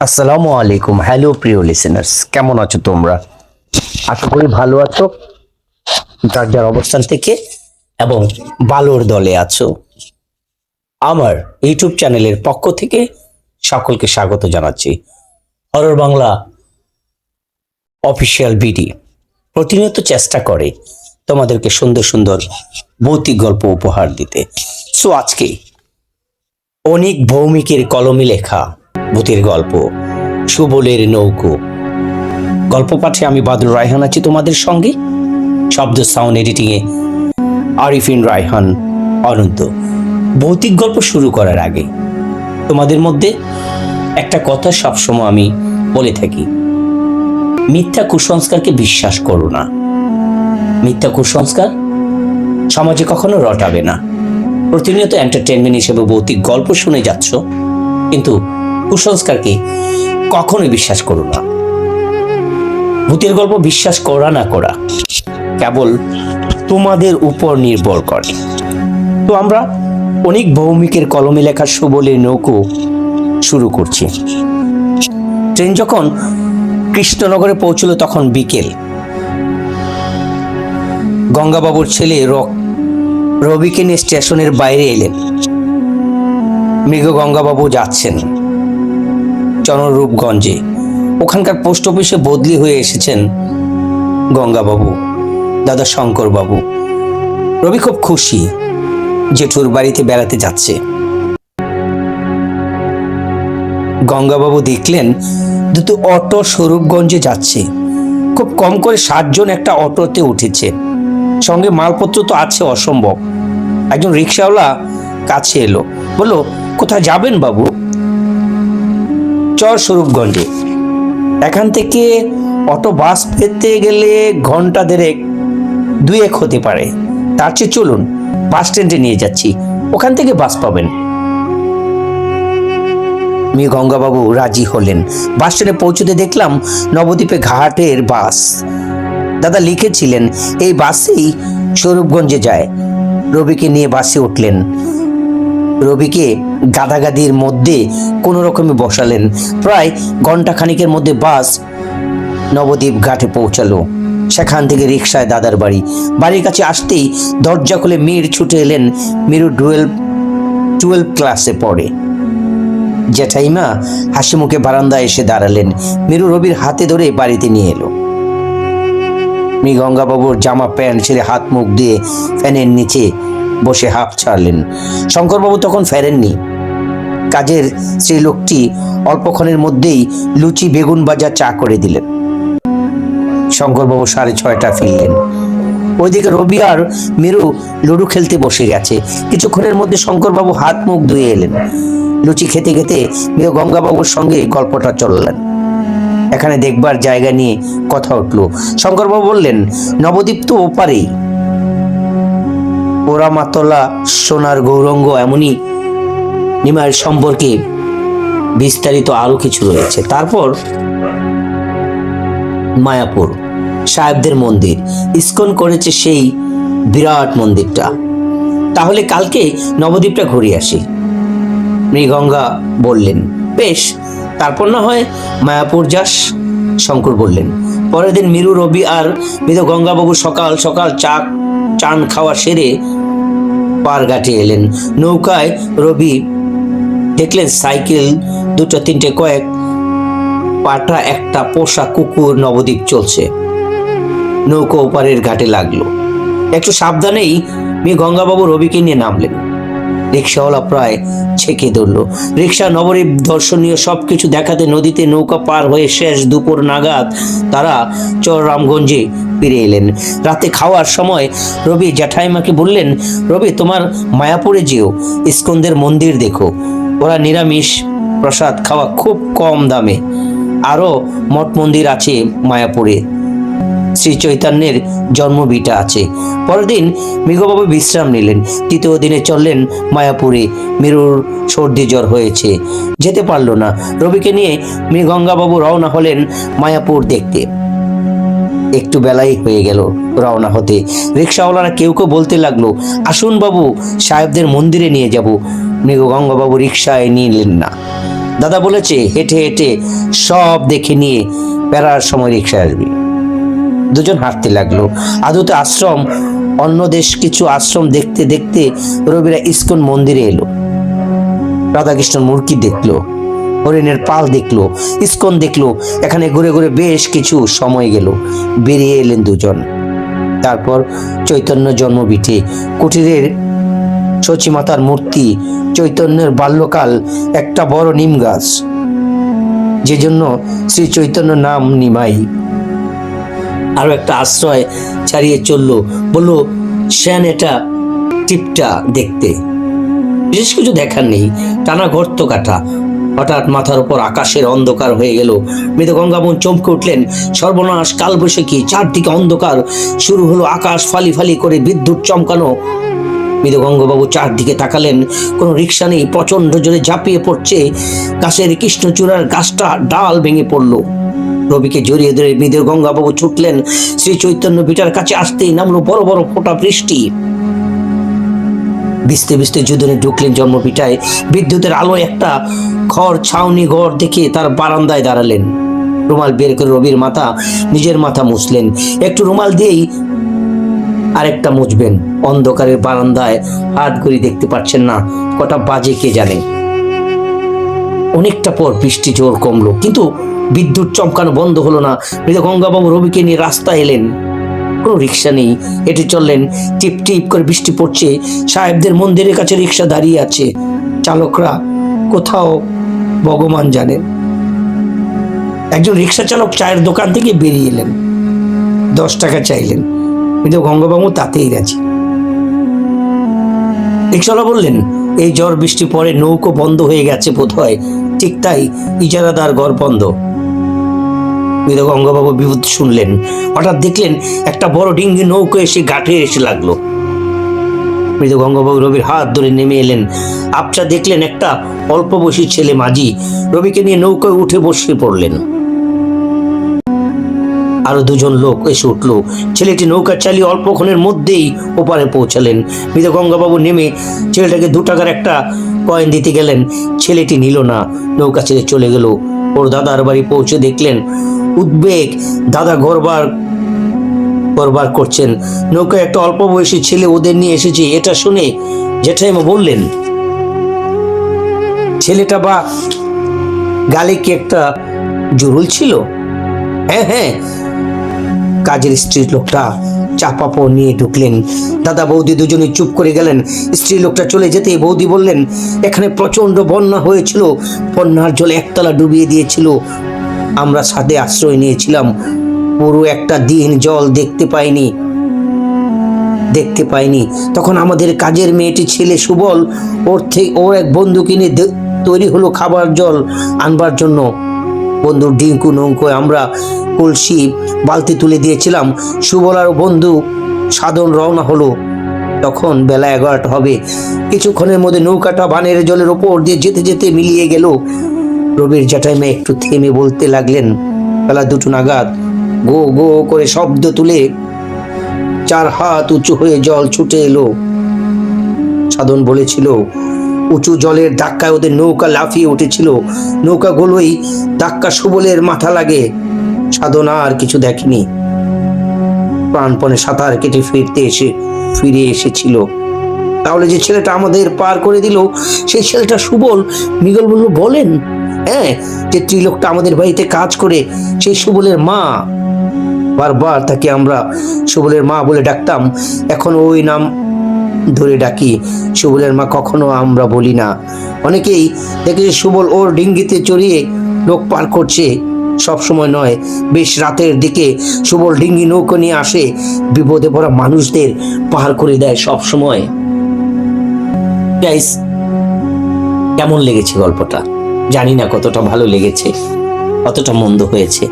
আসসালামু আলাইকুম। হ্যালো প্রিয় লিসেনার্স কেমন আছো তোমরা? আশা করি ভালো আছো, যার যার অবস্থান থেকে এবং ভালোর দলে আছো। আমার ইউটিউব চ্যানেলের পক্ষ থেকে সকলকে স্বাগত জানাচ্ছি। হরর বাংলা অফিসিয়াল বিডি প্রতিনিয়ত চেষ্টা করে তোমাদেরকে সুন্দর সুন্দর ভৌতিক গল্প উপহার দিতে। সো আজকে অনেক ভৌমিকের কলমে লেখা ভূতের গল্প, সুবলের নৌকো। গল্প পাঠে আমি বাদুল রায়হান আছি তোমাদের সঙ্গে। শব্দ সাউন্ড এডিটিং এ আরিফিন রায়হান, অনন্ত। ভৌতিক গল্প শুরু করার আগে, তোমাদের মধ্যে একটা কথা সবসময় আমি বলে থাকি। মিথ্যা কুসংস্কারকে বিশ্বাস করো না। মিথ্যা কুসংস্কার সমাজে কখনো রটাবে না। প্রতিনিয়ত এন্টারটেনমেন্ট হিসেবে ভৌতিক গল্প শুনে যাচ্ছ, কিন্তু কুসংস্কারকে কখনোই বিশ্বাস করো না। ভূতের গল্প বিশ্বাস করা না করা কেবল তোমাদের উপর নির্ভর করে। তো আমরা অনেক ভৌমিকের কলমে লেখা সুবলের নৌকো শুরু করছি। ট্রেন যখন কৃষ্ণনগরে পৌঁছলো তখন বিকেল। গঙ্গাবাবুর ছেলে রবিকে নিয়ে স্টেশনের বাইরে এলেন। মৃগ গঙ্গাবাবু যাচ্ছেন। চনরূপগঞ্জে ওখানকার পোস্ট অফিসে বদলি হয়ে এসেছেন গঙ্গাবাবু, দাদা শঙ্কর বাবু রবি খুব খুশি জেঠুর বাড়িতে বেড়াতে যাচ্ছে। গঙ্গাবাবু দেখলেন দুটো অটো স্বরূপগঞ্জে যাচ্ছে। খুব কম করে সাতজন একটা অটোতে উঠেছে। সঙ্গে মালপত্র তো আছে অসম্ভব। একজন রিক্সাওয়ালা কাছে এলো। বলল, কোথায় যাবেন বাবু? চর স্বরূপগঞ্জে এখান থেকে অটো বাস পেতে গেলে ঘণ্টা দেড়েক দুই এক হতে পারে। তার চেয়ে চলুন, বাস স্ট্যান্ডে নিয়ে যাচ্ছি। ওখান থেকে বাস পাবেন। মি গঙ্গাবাবু রাজি হলেন। বাস স্ট্যান্ডে পৌঁছতে দেখলাম নবদ্বীপে ঘাটের বাস। দাদা লিখেছিলেন, এই বাসেই স্বরূপগঞ্জে যায়। রবিকে নিয়ে বাসে উঠলেন। রবিকে গাদাগাদির মধ্যে কোনো রকমে বসালেন। প্রায় ঘণ্টা খানিকের মধ্যে বাস নবদ্বীপ ঘাটে পৌঁছালো। সেখান থেকে রিক্সায় দাদার বাড়ি। বাড়ির কাছে আসতেই দরজা খুলে মীর ছুটে এলেন। মিরু টুয়েলভ টুয়েলভ ক্লাসে পড়ে। জ্যাঠাইমা হাসি মুখে বারান্দায় এসে দাঁড়ালেন। মিরু রবির হাতে ধরে বাড়িতে নিয়ে এলো। মি গঙ্গাবাবুর জামা প্যান্ট ছেড়ে হাত মুখ দিয়ে ফ্যানের নিচে বসে হাঁপ ছাড়লেন। শঙ্করবাবু তখন ফেরেননি। কাজের সেই লোকটি অল্পক্ষণের মধ্যেই লুচি, বেগুন ভাজা, চা করে দিলেন। শঙ্করবাবু সাড়ে ছয়টা ফিরলেন। ওইদিকে রবি আর মেরু লুডু খেলতে বসে গেছে। কিছুক্ষণের মধ্যে শঙ্করবাবু হাত মুখ ধুয়ে এলেন। লুচি খেতে খেতে মেয়ে গঙ্গাবাবুর সঙ্গে গল্পটা চললেন। এখানে দেখবার জায়গা নিয়ে কথা উঠল। শঙ্করবাবু বললেন, নবদ্বীপ তো ওপারেই। পোড়ামাতলা সোনার গৌরঙ্গ এমনই নিমায়ের সম্পর্কে বিস্তারিত আরও কিছু রয়েছে। তারপর মায়াপুর, সাহেবদের মন্দির। ইস্কন করেছে সেই বিরাট মন্দিরটা। তাহলে কালকে নবদ্বীপটা ঘুরে আসি। মৃগঙ্গা বললেন, বেশ, তারপর না হয় মায়াপুর যাস, শঙ্কর বললেন। পরের দিন মিরু, রবি আর মৃত গঙ্গাবাবু সকাল সকাল চা, চান খাওয়া সেরে পার ঘাটে এলেন। নৌকায় রবি দেখলেন সাইকেল দুটো, তিনটে কয়েক, পাটা একটা পোষা কুকুর, নবদ্বীপ চলছে। নৌকো ওপারের ঘাটে লাগল। একটু সাবধানেই মেয়ে গঙ্গাবাবু রবিকে নিয়ে নামলেন। রিক্সাওয়ালা প্রায় ছেকে ধরলো। রিক্সা নবদ্বীপ দর্শনীয় সব কিছু দেখাতে নদীতে নৌকা পার হয়ে শেষ দুপুর নাগাদ তারা চর রামগঞ্জে ফিরে এলেন। রাতে খাওয়ার সময় রবি জ্যাঠাইমাকে বললেন, রবি, তোমার মায়াপুরে যেও, ইস্কন্দের মন্দির দেখো। ওরা নিরামিষ, প্রসাদ খাওয়া খুব কম দামে। আরও মঠ মন্দির আছে মায়াপুরে। শ্রী চৈতন্যের জন্মভিটা আছে। পরের দিন মৃগবাবু বিশ্রাম নিলেন। তৃতীয় দিনে চললেন মায়াপুরে। মেরুর সর্দি জ্বর হয়েছে। যেতে পারল না। রবিকে নিয়ে মৃগঙ্গাবাবু রওনা হলেন মায়াপুর দেখতে। একটু বেলাই হয়ে গেল রওনা হতে। রিক্সাওয়ালারা কেউ কেউ বলতে লাগল, আসুন বাবু, সাহেবদের মন্দিরে নিয়ে যাব। মৃগঙ্গাবাবু রিক্সায় নিলেন না। দাদা বলেছে, হেঁটে হেঁটে সব দেখে নিয়ে বেড়ার সময় রিক্সা আসবি। দুজন হাঁটতে লাগল। আদতে আশ্রম, অন্য দেশ কিছু আশ্রম দেখতে দেখতে রবিরা ইস্কন মন্দিরে এলো। রাধাকৃষ্ণর মূর্তি দেখল, হরিণের পাল দেখল, ইস্কন দেখল, এখানে ঘুরে ঘুরে বেশ কিছু সময় গেল। বেরিয়ে এলেন দুজন। তারপর চৈতন্য জন্মবিঠে কুটিরের মাতার মূর্তি, চৈতন্যের বাল্যকাল, একটা বড় নিম গাছ। যে জন্য শ্রী চৈতন্য নাম নিমাই। আরও একটা আশ্রয় ছাড়িয়ে চলল। বলল, শ্যান, এটা টিপটা দেখতে। বিশেষ কিছু দেখার নেই। টানা গর্ত কাটা। হঠাৎ মাথার উপর আকাশের অন্ধকার হয়ে গেল। মৃত গঙ্গাবন চমকে উঠলেন সর্বনাশ কালবৈশাখী। চারদিকে অন্ধকার। শুরু হলো আকাশ ফালি ফালি করে বিদ্যুৎ চমকানো। মৃত গঙ্গবাবু চারদিকে তাকালেন। কোনো রিক্সা নেই। প্রচণ্ড জোরে ঝাঁপিয়ে পড়ছে। গাছের কৃষ্ণচূড়ার গাছটা ডাল ভেঙে পড়ল। রবিকে জড়িয়ে ধরে মৃত গঙ্গাবাবু ছুটলেন। শ্রী চৈতন্য পিঠার কাছে আসতেই নামলো বড় বড় ফোঁটা বৃষ্টি। বিস্তে বিস্তে যুদনে ঢুকলেন জন্মপিঠায় বিদ্যুতের আলো একটা খড় ছাউনি ঘর দেখে তার বারান্দায় দাঁড়ালেন। রুমাল বের করে রবির মাথা, নিজের মাথা মুছলেন। একটু রুমাল দিয়েই আরেকটা মুছবেন। অন্ধকারের বারান্দায় হাত ঘড়ি দেখতে পাচ্ছেন না। কটা বাজে কে জানে। অনেকটা পর বৃষ্টি জোর কমলো। কিন্তু বিদ্যুৎ চমকানো বন্ধ হলো না। মৃত গঙ্গাবাবু রবিকে নিয়ে রাস্তায় এলেন। কোনো রিক্সা নেই। হেঁটে চললেন। টিপ টিপ করে বৃষ্টি পড়ছে। সাহেবদের মন্দিরের কাছে রিক্সা দাঁড়িয়ে আছে। চালকরা কোথাও ভগবান জানেন। একজন রিক্সা চালক চায়ের দোকান থেকে বেরিয়ে এলেন। দশ টাকা চাইলেন। কিন্তু গঙ্গাবাবু তাতেই রাজি। রিক্সাওয়ালা বললেন এই ঝড় বৃষ্টি পরে নৌকো বন্ধ হয়ে গেছে বোধ হয় ঠিক তাই ইজারাদার ঘর বন্ধ। গঙ্গাবাবু বিপদ শুনলেন। হঠাৎ দেখলেন একটা বড় ডিঙ্গি নৌকো এসে ঘাটে এসে লাগল। মৃত গঙ্গাবাবু রবির হাত ধরে নেমে এলেন। আপচা দেখলেন একটা অল্প বয়সী ছেলে মাঝি রবিকে নিয়ে নৌকায় উঠে বসে পড়লেন। আরও দুজন লোক এসে উঠল। ছেলেটি নৌকা চালিয়ে অল্পক্ষণের মধ্যেই ওপারে পৌঁছালেন। মৃত গঙ্গাবাবু নেমে ছেলেটাকে দু টাকার একটা কয়েন দিতে গেলেন। ছেলেটি নিল না, নৌকা ছেড়ে চলে গেল। ওর দাদার বাড়ি পৌঁছে দেখলেন, উদ্বেগ দাদা ঘরবার ঘরবার করছেন। নৌকায় একটা অল্প বয়সী ছেলে ওদের নিয়ে এসেছে, এটা শুনে জেঠাইমা বললেন, ছেলেটা বা গালে কি একটা জুরুল ছিল? হ্যাঁ হ্যাঁ কাজের স্ত্রীর লোকটা চাপা পড় নিয়ে ঢুকলেন। দাদা বৌদি দুজনে চুপ করে গেলেন। স্ত্রী লোকটা চলে যেতে বৌদি বললেন, এখানে প্রচণ্ড বন্যা হয়েছিল। বন্যার জল একতলা ডুবিয়ে দিয়েছিল। আমরা ছাদে আশ্রয় নিয়েছিলাম। পুরো একটা দিন জল দেখতে পাইনি। দেখতে পাইনি। তখন আমাদের কাজের মেয়েটি ছেলে সুবল, ওর থেকে ও এক বন্ধু কিনে তৈরি হলো খাবার জল আনবার জন্য। বন্ধুর ডিঙ্কু নৌকোয় আমরা কলসি বালতি তুলে দিয়েছিলাম। সুবল আর বন্ধু সাধন রওনা হলো। তখন বেলা এগারোটা হবে। কিছুক্ষণের মধ্যে নৌকাটা বানের জলের ওপর দিয়ে যেতে যেতে মিলিয়ে গেল। রবির জ্যাঠাইমা একটু থেমে বলতে লাগলেন, বেলা দুটো নাগাদ গো গো করে শব্দ তুলে চার হাত উঁচু হয়ে জল ছুটে এলো। সাধন বলেছিল, উঁচু জলের ধাক্কায় ওদের নৌকা লাফিয়ে উঠেছিল। নৌকাগুলোই ধাক্কা সুবলের মাথা লাগে। সাধনা আর কিছু দেখেনি। প্রাণপণে সাঁতার কেটে ফিরতে এসে, ফিরে এসেছিল। তাহলে যে ছেলেটা আমাদের পার করে দিল, সেই ছেলেটা সুবল, মিগল বলল, বলেন হ্যাঁ যে ত্রিলোকটা আমাদের বাড়িতে কাজ করে, সেই সুবলের মা। বারবার তাকে আমরা সুবলের মা বলে ডাকতাম, এখন ওই নাম ধরে ডাকি, সুবলের মা কখনো আমরা বলি না। অনেকেই দেখেছে সুবল ওর ডিঙ্গিতে চড়িয়ে লোক পার করছে। সব সময় নয়, বেশ রাতের দিকে সুবল ডিঙ্গি নৌকো নিয়ে আসে। বিপদে পড়া মানুষদের পার করে দেয় সব সময় কেমন লেগেছে গল্পটা? জানি না কতটা ভালো লেগেছে, কতটা মন্দ হয়েছে।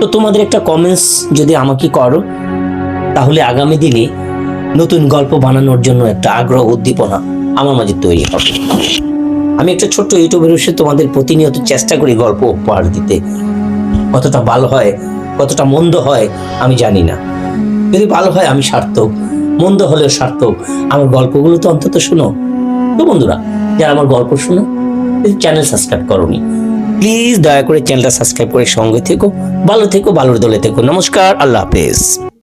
তো তোমাদের একটা কমেন্টস যদি আমাকে করো, তাহলে আগামী দিনে নতুন গল্প বানানোর জন্য একটা আগ্রহ, উদ্দীপনা আমার মাঝে তৈরি হবে। আমি একটা ছোট্ট ইউটিউবের তোমাদের প্রতিনিয়ত চেষ্টা করি গল্প উপহার দিতে। কতটা ভালো হয়, কতটা মন্দ হয়, আমি জানি না। যদি ভালো হয়, আমি সার্থক। মন্দ হলেও সার্থক। আমার গল্পগুলো তো অন্তত শুনো। তো বন্ধুরা, যারা আমার গল্প শুনো চ্যানেল সাবস্ক্রাইব করনি প্লিজ দয়া করে চ্যানেলটা সাবস্ক্রাইব করে সঙ্গে থেকো, ভালো থেকো, ভালোর দলে থেকো। নমস্কার, আল্লাহ হাফেজ।